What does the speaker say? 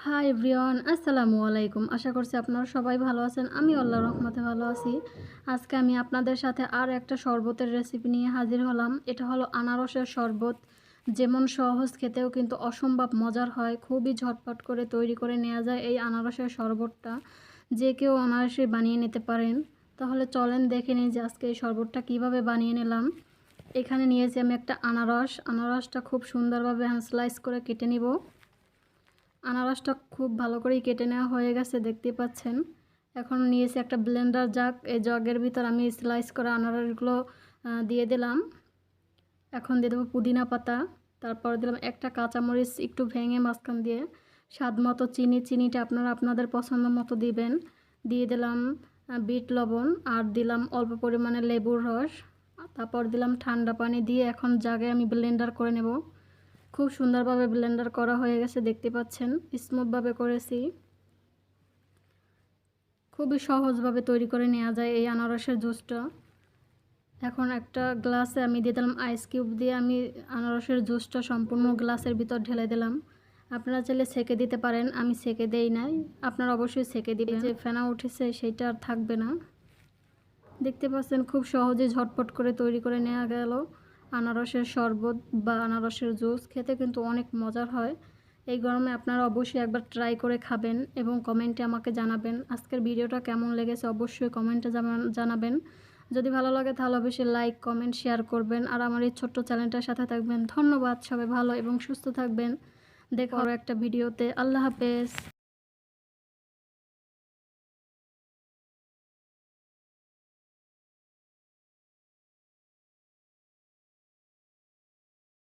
Hi everyone আসসালামু আলাইকুম। আশা করছি আপনারা সবাই ভালো আছেন। আমি আল্লাহ রহমতে ভালো আছি। আজকে আমি আপনাদের সাথে আর একটা শরবতের রেসিপি নিয়ে হাজির হলাম। এটা হলো আনারসের শরবত। যেমন সহজ, খেতেও কিন্তু অসম্ভব মজার হয়। খুবই ঝটপট করে তৈরি করে নেওয়া যায় এই আনারসের শরবতটা। যে কেউ অনারসে বানিয়ে নিতে পারেন। তাহলে চলেন দেখে নিই যে আজকে এই শরবতটা কীভাবে বানিয়ে নিলাম। এখানে নিয়েছি আমি একটা আনারস। আনারসটা খুব সুন্দরভাবে স্লাইস করে কেটে নিব। আনারসটা খুব ভালো করেই কেটে নেওয়া হয়ে গেছে দেখতে পাচ্ছেন। এখন নিয়েছি একটা ব্লেন্ডার জাগ, এই জগের ভিতর আমি স্লাইস করা আনারসগুলো দিয়ে দিলাম। এখন দিয়ে দেবো পুদিনা পাতা, তারপর দিলাম একটা কাঁচামরিচ একটু ভেঙে মাঝখান দিয়ে। স্বাদ মতো চিনি, চিনিটা আপনারা আপনাদের পছন্দ মতো দিবেন। দিয়ে দিলাম বিট লবণ, আর দিলাম অল্প পরিমাণে লেবুর রস। তারপর দিলাম ঠান্ডা পানি দিয়ে এখন জাগে আমি ব্লেন্ডার করে নেব। খুব সুন্দরভাবে ব্লেন্ডার করা হয়ে গেছে, দেখতে পাচ্ছেন? স্মুথভাবে করেছি। খুবই সহজভাবে তৈরি করে নেওয়া যায় এই আনারসের জুসটা। এখন একটা গ্লাসে আমি দিয়ে দিলাম আইস কিউব দিয়ে আমি আনারসের জুসটা সম্পূর্ণ গ্লাসের ভিতর ঢেলে দিলাম। আপনারা চাইলে সেকে দিতে পারেন, আমি সেকে দেই নাই। আপনারা অবশ্যই সেকে দিবেন। যে ফেনা উঠেছে, সেইটা আর থাকবে না। দেখতে পাচ্ছেন, খুব সহজে ঝটপট করে তৈরি করে নেওয়া গেল। আনারসের শরবত বা আনারসের জুস খেতে কিন্তু অনেক মজার হয়। এই গরমে আপনারা অবশ্যই একবার ট্রাই করে খাবেন এবং কমেন্টে আমাকে জানাবেন আজকের ভিডিওটা কেমন লেগেছে অবশ্যই কমেন্টে জানাবেন। যদি ভালো লাগে তাহলে অবশ্যই লাইক, কমেন্ট, শেয়ার করবেন। আর আমার এই ছোট্ট চ্যানেলটার সাথে থাকবেন। ধন্যবাদ, সবাই ভালো এবং সুস্থ থাকবেন। দেখা হবে একটা ভিডিওতে। আল্লাহ হাফেজ।